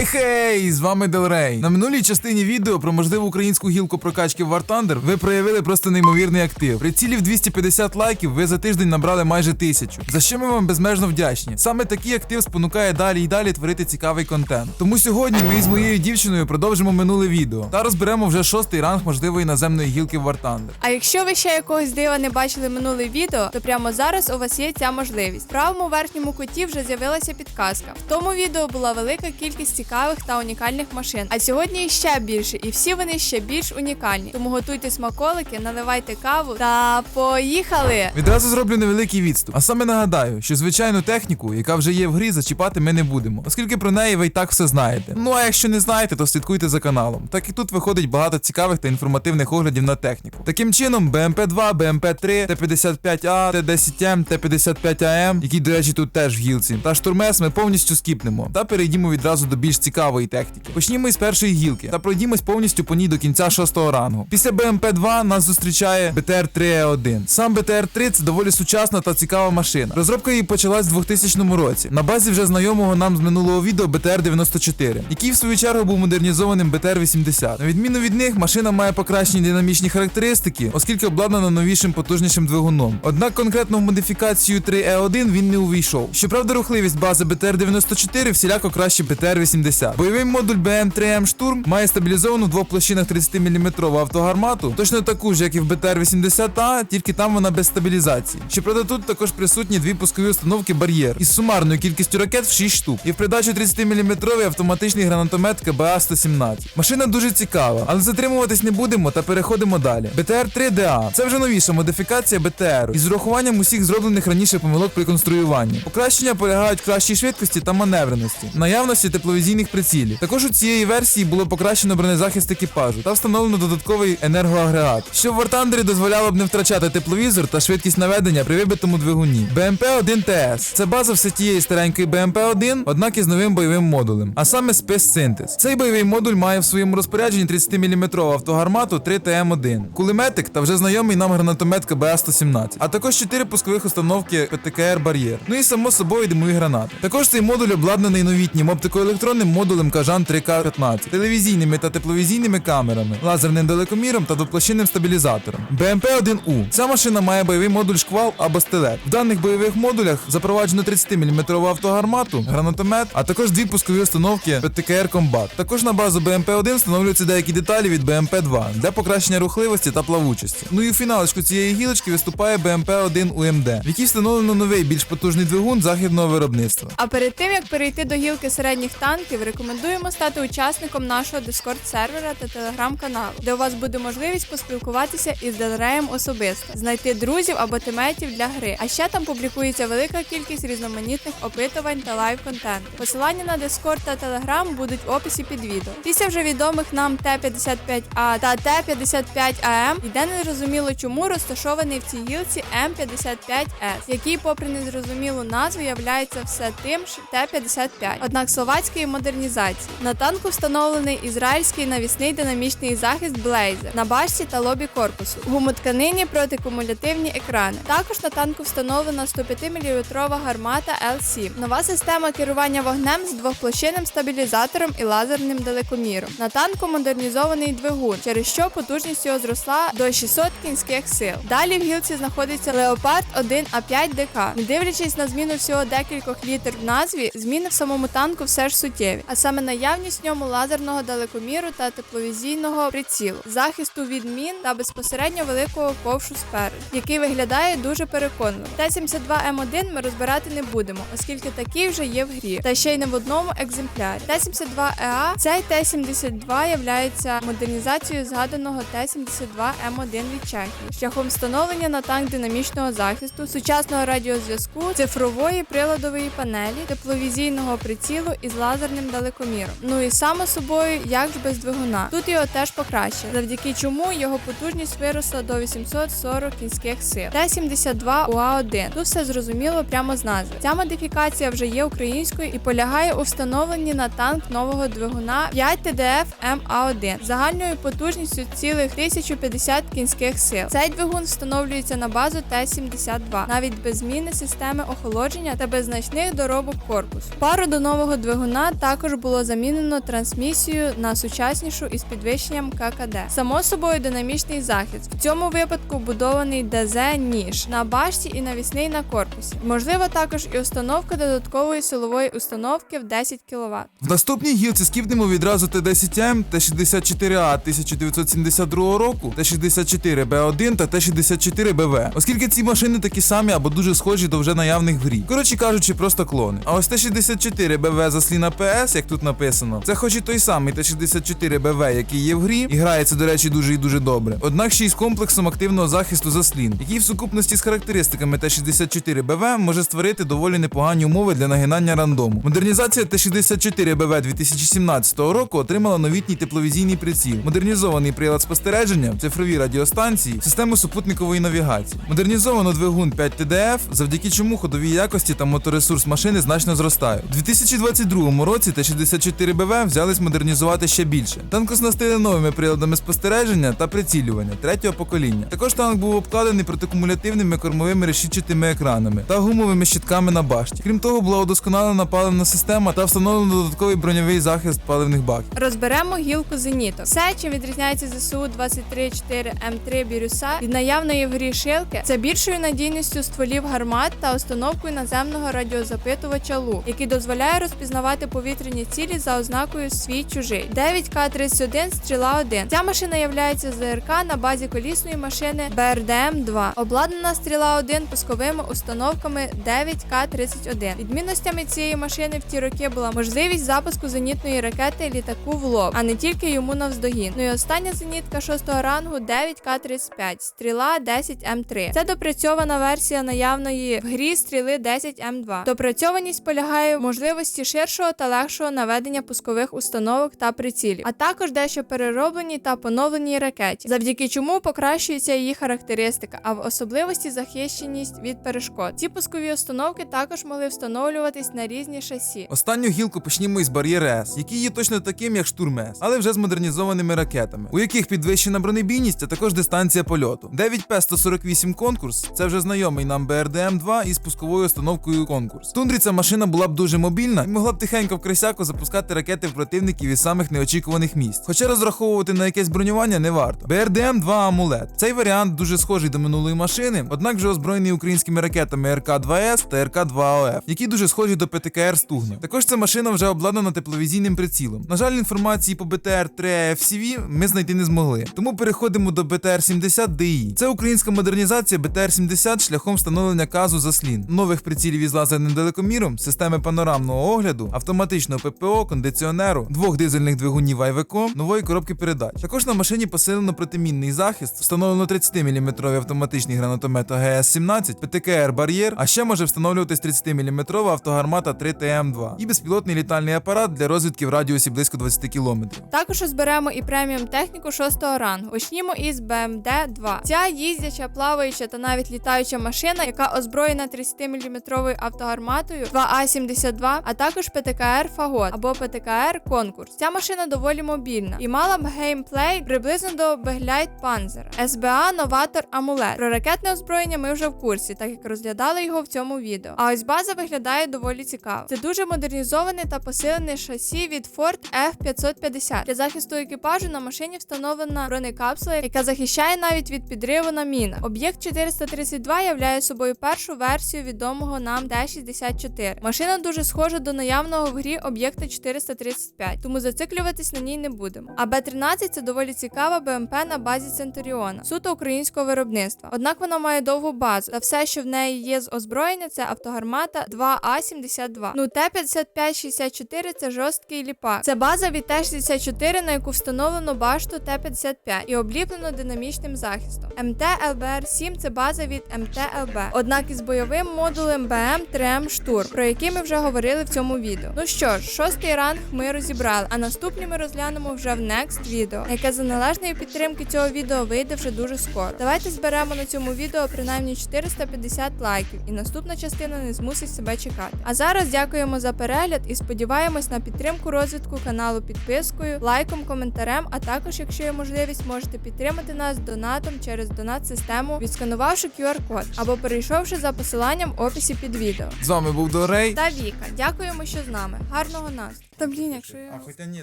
Хей-хей! З вами Делрей. На минулій частині відео про можливу українську гілку прокачки в War Thunder ви проявили просто неймовірний актив. При цілі 250 лайків ви за тиждень набрали майже тисячу. За що ми вам безмежно вдячні. Саме такий актив спонукає далі і далі творити цікавий контент. Тому сьогодні ми з моєю дівчиною продовжимо минуле відео та розберемо вже шостий ранг можливої наземної гілки в War Thunder. А якщо ви ще якогось дива не бачили минуле відео, то прямо зараз у вас є ця можливість. В правому верхньому куті вже з'явилася підказка. В тому відео була велика кількість цікавих та унікальних машин. А сьогодні ще більше, і всі вони ще більш унікальні. Тому готуйте смаколики, наливайте каву та поїхали! Відразу зроблю невеликий відступ. А саме нагадаю, що звичайну техніку, яка вже є в грі, зачіпати ми не будемо, оскільки про неї ви і так все знаєте. Ну а якщо не знаєте, то слідкуйте за каналом. Так і тут виходить багато цікавих та інформативних оглядів на техніку. Таким чином, БМП-2, БМП-3, Т-55А, Т-10М, Т-55АМ, які, до речі, тут теж в гілці, та штурмес ми повністю скіпнемо та перейдімо відразу до більш цікавої техніки. Почнімо із першої гілки та пройдімось повністю по ній до кінця шостого рангу. Після БМП-2 нас зустрічає БТР-3Е1. Сам БТР-3 це доволі сучасна та цікава машина. Розробка її почалась в 2000 році. На базі вже знайомого нам з минулого відео БТР-94, який в свою чергу був модернізованим БТР-80. На відміну від них, машина має покращені динамічні характеристики, оскільки обладнана новішим потужнішим двигуном. Однак конкретно в модифікацію 3E1 він не увійшов. Щоправда, рухливість бази БТР-94 всіляко краще БТР-80. Бойовий модуль БМ-3М Штурм має стабілізовану в двох площинах 30-мм автогармату, точно таку ж, як і в БТР-80А, тільки там вона без стабілізації. Щоправда, тут також присутні дві пускові установки бар'єр із сумарною кількістю ракет в 6 штук. І в придачу 30-мм автоматичний гранатомет КБА-117. Машина дуже цікава, але затримуватись не будемо та переходимо далі. БТР-3ДА це вже новіша модифікація БТР із урахуванням усіх зроблених раніше помилок при конструюванні. Покращення полягають в кращій швидкості та маневреності, наявності тепловізійних прицілів. Також у цієї версії було покращено бронезахист екіпажу та встановлено додатковий енергоагрегат, що в War Thunder дозволяло б не втрачати тепловізор та швидкість наведення при вибитому двигуні. БМП-1 ТС це база все тієї старенької БМП-1, однак із новим бойовим модулем, а саме спецсинтез. Цей бойовий модуль має в своєму розпорядженні 30-мм автогармату 3ТМ1, кулеметик та вже знайомий нам гранатомет КБА-117, а також 4 пускових установки ПТКР Бар'єр. Ну і само собою димові гранати. Також цей модуль обладнаний новітнім оптикоелектронним модулем Кажан 3К15, телевізійними та тепловізійними камерами, лазерним далекоміром та двоплощинним стабілізатором. БМП-1У. Ця машина має бойовий модуль шквал або стелет. В даних бойових модулях запроваджено 30-мм автогармату, гранатомет, а також дві пускові установки ПТКР Комбат. Також на базу БМП-1 встановлюються деякі деталі від БМП-2 для покращення рухливості та плавучості. Ну і у фіналочку цієї гілочки виступає БМП-1 УМД, в якій встановлено новий більш потужний двигун західного виробництва. А перед тим як перейти до гілки середніх танків, рекомендуємо стати учасником нашого Discord сервера та телеграм-каналу, де у вас буде можливість поспілкуватися із Делреєм особисто, знайти друзів або тиметів для гри. А ще там публікується велика кількість різноманітних опитувань та лайв контенту. Посилання на Discord та Telegram будуть в описі під відео. Після вже відомих нам Т-55А та Т-55АМ йде незрозуміло чому розташований в цій гілці М55С, який, попри незрозумілу назву, являється все тим ж Т-55, однак словацької модернізації. На танку встановлений ізраїльський навісний динамічний захист Blazer на башті та лобі корпусу, гумотканині протикумулятивні екрани. Також на танку встановлена 105-мм гармата L7, нова система керування вогнем з двохплощинним стабілізатором і лазерним далекоміром. На танку модернізований двигун, через що потужність його зросла до 600 кінських сил. Далі в гілці знаходиться Leopard 1 А5 ДК. Не дивлячись на зміну всього декількох літер в назві, зміни в самому танку все ж суттєві, а саме наявність в ньому лазерного далекоміру та тепловізійного прицілу, захисту від мін та безпосередньо великого ковшу спереду, який виглядає дуже переконливо. Т-72М1 ми розбирати не будемо, оскільки такий вже є в грі, та ще й не в одному екземплярі. Т-72ЕА цей Т-72 являється модернізацією згаданого Т-72М1 від Чехії, шляхом встановлення на танк динамічного захисту, сучасного радіозв'язку, цифрової приладової панелі, тепловізійного прицілу із лазерним далекоміром. Ну і само собою, як ж без двигуна. Тут його теж покращили, завдяки чому його потужність виросла до 840 кінських сил. Т-72 УА-1. Тут все зрозуміло прямо з назви. Ця модифікація вже є українською і полягає у встановленні на танк нового двигуна 5 TDF MA1 загальною потужністю цілих 1050 кінських сил. Цей двигун встановлюється на базу Т-72, навіть без зміни системи охолодження та без значних доробок корпусу. Пару до нового двигуна також було замінено трансмісію на сучаснішу із підвищенням ККД. Само собою динамічний захист. В цьому випадку будований ДЗ ніж на башті і навісний на корпусі. Можливо, також і установка додаткової силової установки в 10 кВт. В наступній гілці скіпнемо відразу Т-10М, Т-64А 1972 року, Т-64Б1 та Т-64БВ, оскільки ці машини такі самі або дуже схожі до вже наявних в грі. Коротше кажучи, просто клони. А ось Т-64БВ засліна ПС, як тут написано, це хоч і той самий Т-64БВ, який є в грі, і грається, до речі, дуже і дуже добре. Однак ще й з комплексом активного захисту заслін, який в сукупності з характеристиками Т-64БВ може створити доволі непогані умови для нагинання рандому. Модернізація Т-64БВ 2017 року отримала новітній тепловізійний приціл, модернізований прилад спостереження, цифрові радіостанції, систему супутникової навігації. Модернізовано двигун 5 ТДФ, завдяки чому ходові якості та моторесурс машини значно зростають. У 2022 році Т-64БВ взялись модернізувати ще більше. Танк оснастили новими приладами спостереження та прицілювання третього покоління. Також танк був обкладений протикумулятивними кормовими решітчатими екранами та гумовими щитками на башті. Крім того, була удосконалена паливна система та встановлено додатковий броньовий захист паливних баків. Розберемо гілку зеніток. Все, чим відрізняється ЗСУ 234 М3 Бірюса від наявної в грі шилки, це більшою надійністю стволів гармат та установкою наземного радіозапитувача ЛУ, який дозволяє розпізнавати повітряні цілі за ознакою свій чужий. 9К31 стріла 1. Ця машина є ЗРК на базі колісної машини БРДМ 2 обладнана стріла 1 пусковими установками 9К31. Відмінностями цієї машини в ті роки була можливість запуску зенітної ракети літаку в лоб, а не тільки йому навздогін. Ну і остання зенітка 6 рангу 9К35, стріла 10М3. Це допрацьована версія наявної в грі стріли 10М2. Допрацьованість полягає в можливості ширшого та легшого наведення пускових установок та прицілів, а також дещо переробленій та поновленій ракеті, завдяки чому покращується її характеристика, а в особливості захищеність від перешкод. Ці пускові установки також могли встановлюватись на різні шасі. Останню гілку почнімо із бар'єр С, який є точно таким, як штурм С, але вже з модернізованими ракетами, у яких підвищена бронебійність, а також дистанція польоту. 9П-148 конкурс це вже знайомий нам БРДМ-2 із пусковою установкою конкурс. Тундрі ця машина була б дуже мобільна і могла б тихенько в крисяку запускати ракети в противників із самих неочікуваних місць. Хоча розраховувати на якесь бронювання не варто. БРДМ-2 Амулет. Цей варіант дуже схожий до минулої машини, однак вже озброєний українськими ракетами РК-2С та РК-2ОФ, які дуже схожі до ПТКР Стугна. Також ця машина вже обладнана тепловізійним прицілом. На жаль, інформації по БТР-3 FCV ми знайти не змогли. Тому переходимо до БТР-70 DI. Це українська модернізація БТР-70 шляхом встановлення казу заслін, нових прицілів із лазерним далекоміром, системи панорамного огляду, автоматичного ППО, кондиціонеру, двох дизельних двигунів Айвеко, нової коробки передач. Також на машині посилено протимінний захист, встановлено 30-мм автоматичний гранатомет АГС-17, ПТКР бар'єр, а ще може встановлюватись 30-мм автогармата 3ТМ2 і безпілотний літальний апарат для розвідки в радіусі близько 20 км. Також розберемо і преміум техніку 6 рангу. Почнімо із BMD 2 Ця їздяча, плаваюча та навіть літаюча машина, яка озброєна 30-мм автогарматою 2А72, а також ПТКР Фагот або ПТКР Конкурс. Ця машина доволі мобільна і мала б геймплей приблизно до Begleit Panzer. СБА Новатор Амулет. Про ракетне озброєння ми вже в курсі, так як розглядали його в цьому відео. А ось база виглядає доволі цікаво. Це дуже модернізоване та посилене шасі від Ford F550. Для захисту екіпажу на машині встановлена бронекапсула, яка захищає навіть від підриву на мінах. Об'єкт 432 являє собою першу версію відомого нам Т-64. Машина дуже схожа до наявного в грі об'єкта 435, тому зациклюватись на ній не будемо. А Б-13 це доволі цікава БМП на базі Центуріона, суто українського виробництва. Однак вона має довгу базу, та все, що в неї є з озброєння, це автогармата 2А72. Ну Т-5564 це жорсткий ліпак. Це база від Т-64, на яку встановлено башту Т-55 і обліплено динамічним захистом. МТ-ЛБР-7 це база від МТ-ЛБ. Однак із бойовим модулем БМ-3М Штурм, про який ми вже говорили в цьому відео. Ну що ж, шостий ранг ми розібрали, а наступні ми розглянемо вже в next відео, яке за належної підтримки цього відео вийде вже дуже скоро. Давайте зберемо на цьому відео принаймні 450 лайків, і наступна частина не змусить себе чекати. А зараз дякуємо за перегляд і сподіваємось на підтримку розвитку каналу підпискою, лайком, коментарем. А також, якщо є можливість, можете підтримати нас донатом через донат-систему, відсканувавши QR-код або перейшовши за посиланням в описі під відео. З вами був Дорей. Та Віка, дякуємо, що з нами. Гарного настрою. Та блін, якщо А хоча ні,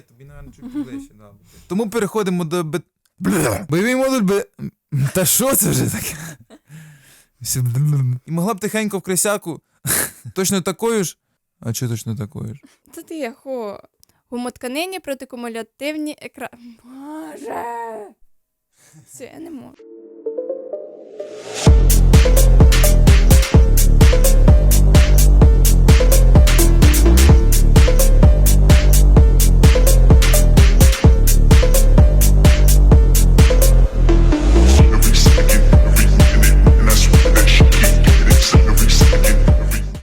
тобі, напевно, чуть ближче, да. Тому переходимо до бет... Бля. Бойовий модуль Б. Та що це вже таке? І могла б тихенько в крисяку. Точно такою ж. А чого точно такою ж? Та тихо. Гумотканині протикумулятивні екра. Боже. Все, я не можу.